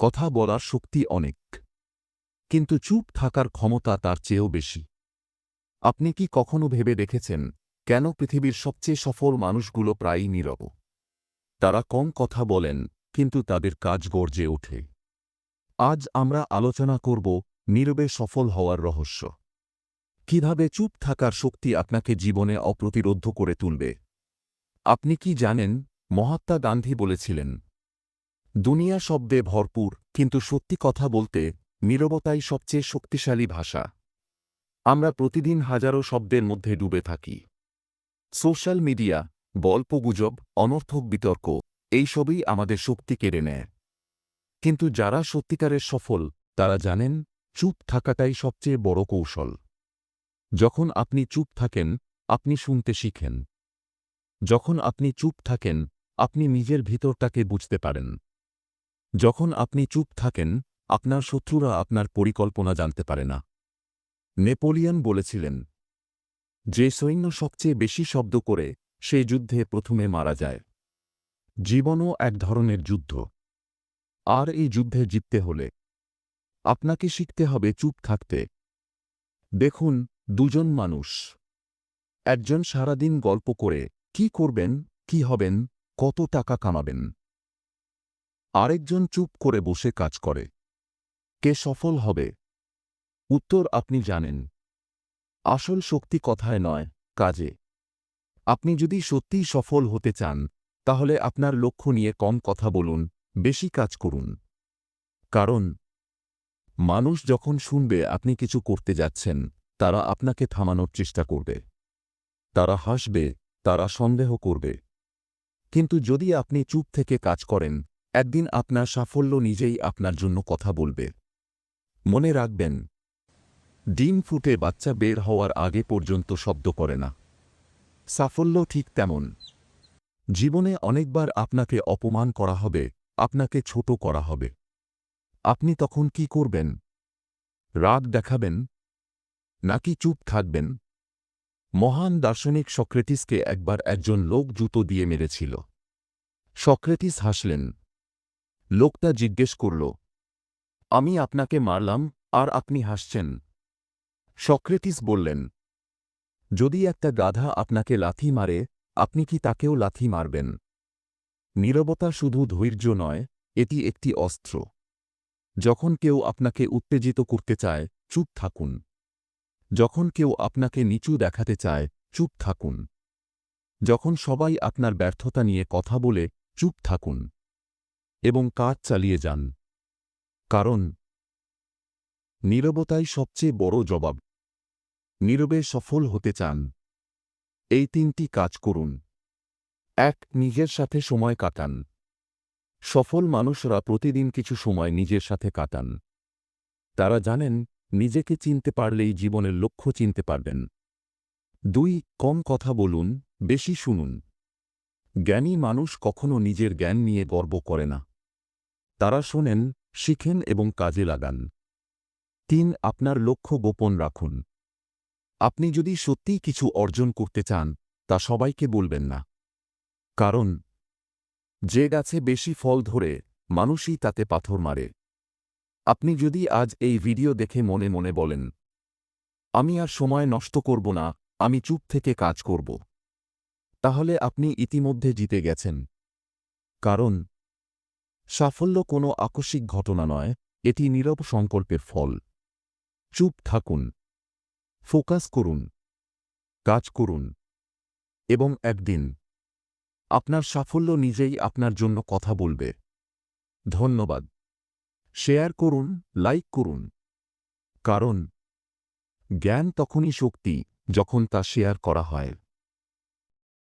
কথা বলার শক্তি অনেক। কিন্তু চুপ থাকার ক্ষমতা তার চেয়েও বেশি। আপনি কি কখনো ভেবে দেখেছেন, কেন পৃথিবীর সবচেয়ে সফল মানুষগুলো প্রায়ই নীরব? তারা কম কথা বলেন, কিন্তু তাদের কাজ গর্জে ওঠে। আজ আমরা আলোচনা করব নীরবে সফল হওয়ার রহস্য। কীভাবে চুপ থাকার শক্তি আপনাকে জীবনে অপ্রতিরোধ করে তুলবে? আপনি কি জানেন, মহাত্মা গান্ধী বলেছিলেন দুনিয়া শব্দে ভরপুর, কিন্তু সত্যি কথা বলতে, নীরবতাই সবচেয়ে শক্তিশালী ভাষা। আমরা প্রতিদিন হাজারো শব্দের মধ্যে ডুবে থাকি। সোশ্যাল মিডিয়া, গল্পগুজব, অনর্থক বিতর্ক, এইসবই আমাদের শক্তি কেড়ে নেয়। কিন্তু যারা সত্যিকারের সফল, তারা জানেন, চুপ থাকাটাই সবচেয়ে বড় কৌশল। যখন আপনি চুপ থাকেন, আপনি শুনতে শিখেন। যখন আপনি চুপ থাকেন, আপনি নিজের ভিতরটাকে বুঝতে পারেন। যখন আপনি চুপ থাকেন, আপনার শত্রুরা আপনার পরিকল্পনা জানতে পারে না। নেপোলিয়ন বলেছিলেন, যে সৈন্য সবচেয়ে বেশি শব্দ করে, সে যুদ্ধে প্রথমে মারা যায়। জীবনও এক ধরনের যুদ্ধ। আর এই যুদ্ধে জিততে হলে আপনাকে শিখতে হবে চুপ থাকতে। দেখুন, দুজন মানুষ। একজন সারাদিন গল্প করে, কি করবেন, কি হবেন, কত টাকা কামাবেন? আরেকজন চুপ করে বসে কাজ করে। কে সফল হবে? উত্তর আপনি জানেন। আসল শক্তি কথায় নয়, কাজে। আপনি যদি সত্যিই সফল হতে চান, তাহলে আপনার লক্ষ্য নিয়ে কম কথা বলুন, বেশি কাজ করুন। কারণ, মানুষ যখন শুনবে আপনি কিছু করতে যাচ্ছেন, তারা আপনাকে থামানোর চেষ্টা করবে। তারা হাসবে, তারা সন্দেহ করবে। কিন্তু যদি আপনি চুপ থেকে কাজ করেন একদিন আপনার সাফল্য নিজেই আপনার জন্য কথা বলবে। মনে রাখবেন, ডিম ফুটে বাচ্চা বের হওয়ার আগে পর্যন্ত শব্দ করে না। সাফল্য ঠিক তেমন। জীবনে অনেকবার আপনাকে অপমান করা হবে, আপনাকে ছোট করা হবে। আপনি তখন কি করবেন? রাগ দেখাবেন? নাকি চুপ থাকবেন? মহান দার্শনিক সক্রেটিসকে একবার একজন লোক জুতো দিয়ে মেরেছিল। সক্রেটিস হাসলেন লোকটা জিজ্ঞেস করল, আমি আপনাকে মারলাম আর আপনি হাসছেন। সক্রেটিস বললেন, যদি একটা গাধা আপনাকে লাথি মারে, আপনি কি তাকেও লাথি মারবেন? নীরবতা শুধু ধৈর্য নয়, এটি একটি অস্ত্র। যখন কেউ আপনাকে উত্তেজিত করতে চায়, চুপ থাকুন। যখন কেউ আপনাকে নিচু দেখাতে চায়, চুপ থাকুন। যখন সবাই আপনার ব্যর্থতা নিয়ে কথা বলে, চুপ থাকুন। এবং কাজ চালিয়ে যান। কারণ, নীরবতাই সবচেয়ে বড় জবাব। নীরবে সফল হতে চান। এই তিনটি কাজ করুন। এক, নিজের সাথে সময় কাটান। সফল মানুষরা প্রতিদিন কিছু সময় নিজের সাথে কাটান। তারা জানেন, নিজেকে চিনতে পারলেই জীবনের লক্ষ্য চিনতে পারবেন। দুই, কম কথা বলুন, বেশি শুনুন। জ্ঞানী মানুষ কখনো নিজের জ্ঞান নিয়ে গর্ব করে না। তারা শোনেন, শিখেন এবং কাজে লাগান। তিন, আপনার লক্ষ্য গোপন রাখুন। আপনি যদি সত্যিই কিছু অর্জন করতে চান, তা সবাইকে বলবেন না। কারণ, যে গাছে বেশি ফল ধরে, মানুষই তাতে পাথর মারে। আপনি যদি আজ এই ভিডিও দেখে মনে মনে বলেন, আমি আর সময় নষ্ট করব না, আমি চুপ থেকে কাজ করব। তাহলে আপনি ইতিমধ্যে জিতে গেছেন। কারণ সাফল্য কোনো আকস্মিক ঘটনা নয়, এটি নীরব সংকল্পের ফল। চুপ থাকুন। ফোকাস করুন। কাজ করুন। এবং একদিন আপনার সাফল্য নিজেই আপনার জন্য কথা বলবে। ধন্যবাদ। শেয়ার করুন, লাইক করুন। কারণ জ্ঞান তখনই শক্তি, যখন তা শেয়ার করা হয়।